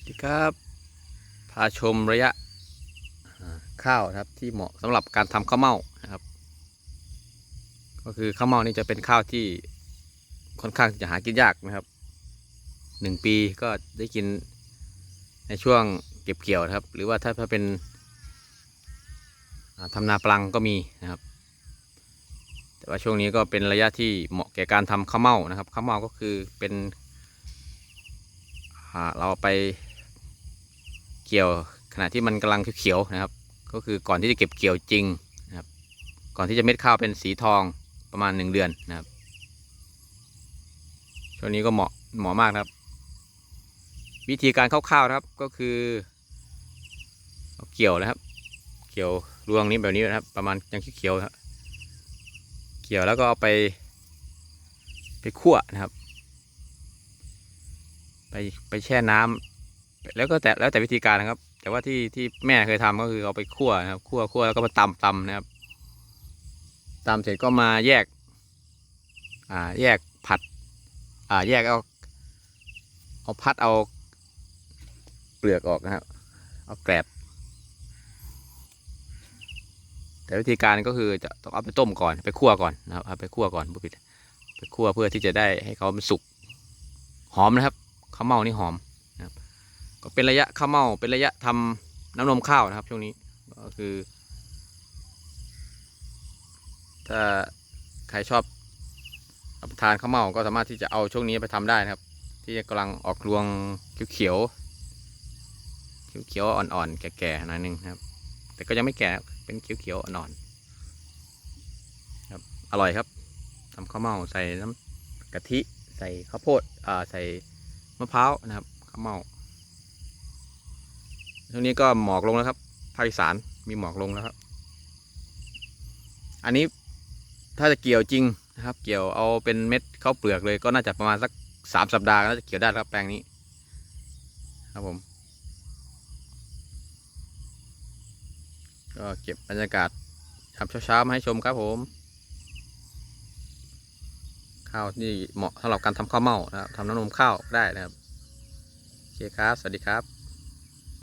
สวัสดีครับ พาชมระยะข้าวนะครับที่เหมาะสำหรับการทำข้าวเม่านะครับ ก็คือข้าวเม่านี่จะเป็นข้าวที่ค่อนข้างจะหากินยากนะครับหนึ่งปีก็ได้กินในช่วงเก็บเกี่ยวนะครับ หรือว่าถ้าถ้าเป็นอ่าทำนาปลังก็มีนะครับ แต่ว่าช่วงนี้ก็เป็นระยะที่เหมาะแก่การทำข้าวเม่านะครับข้าวเม่าก็คือเป็นเราไป เกี่ยวขณะที่มันกำลังเขียวๆนะครับ ก็คือก่อนที่จะเก็บเกี่ยวจริงนะครับ ก่อนที่จะเม็ดข้าวเป็นสีทองประมาณหนึ่งเดือนนะครับช่วงนี้ก็เหมาะเหมาะมากนะครับ วิธีการคร่าวๆนะครับก็คือเอาเกี่ยวนะครับ เกี่ยวรวงนี้แบบนี้นะครับ ประมาณยังเขียวครับเกี่ยวแล้วก็เอาไป ไปคั่วนะครับ ไปไปแช่น้ำ แล้วก็แต่แล้วแต่วิธีการนะครับ แต่ว่าที่ที่แม่เคยทำก็คือเอาไปคั่วนะครับคั่วคั่วแล้วก็มาตำตำนะครับตำเสร็จก็มาแยก อ่า แยกผัด อ่า แยกเอา เอาพัดเอา เปลือกออกนะครับ เอาแกลบแต่วิธีการก็คือจะต้องเอาไปต้มก่อนไปคั่วก่อนนะครับเอาไปคั่วก่อนผู้ผิดไปคั่วเพื่อที่จะได้ให้เขามันสุกหอมนะครับข้าวเม่านี่หอม ก็เป็นระยะข้าวเม่าเป็นระยะทำน้ำนมข้าวนะครับ ช่วงนี้ก็คือ ถ้าใครชอบรับประทานข้าวเม่าก็สามารถที่จะเอาช่วงนี้ไปทำได้นะครับ ที่กำลังออกรวงเขียวๆเขียวๆอ่อนๆแก่ๆหน่อยนึงนะครับ แต่ก็ยังไม่แก่เป็นเขียวๆอ่อนๆครับอร่อยครับทำข้าวเม่าใส่น้ำกะทิใส่ข้าวโพดอ่าใส่มะพร้าวนะครับข้าวเม่า ช่วงนี้ก็หมอกลงแล้วครับภาคอีสานมีหมอกลงแล้วครับ อันนี้ถ้าจะเกี่ยวจริงนะครับ เกี่ยวเอาเป็นเม็ดข้าวเปลือกเลยก็น่าจะประมาณสักสามสัปดาห์ก็น่าจะเกี่ยวได้ครับแปลงนี้ ครับผมก็เก็บบรรยากาศยามเช้าๆมาให้ชมครับผม ข้าวที่เหมาะสำหรับการทำข้าวเม่านะครับทำน้ำนมข้าวได้นะครับ โอเคครับ สวัสดีครับ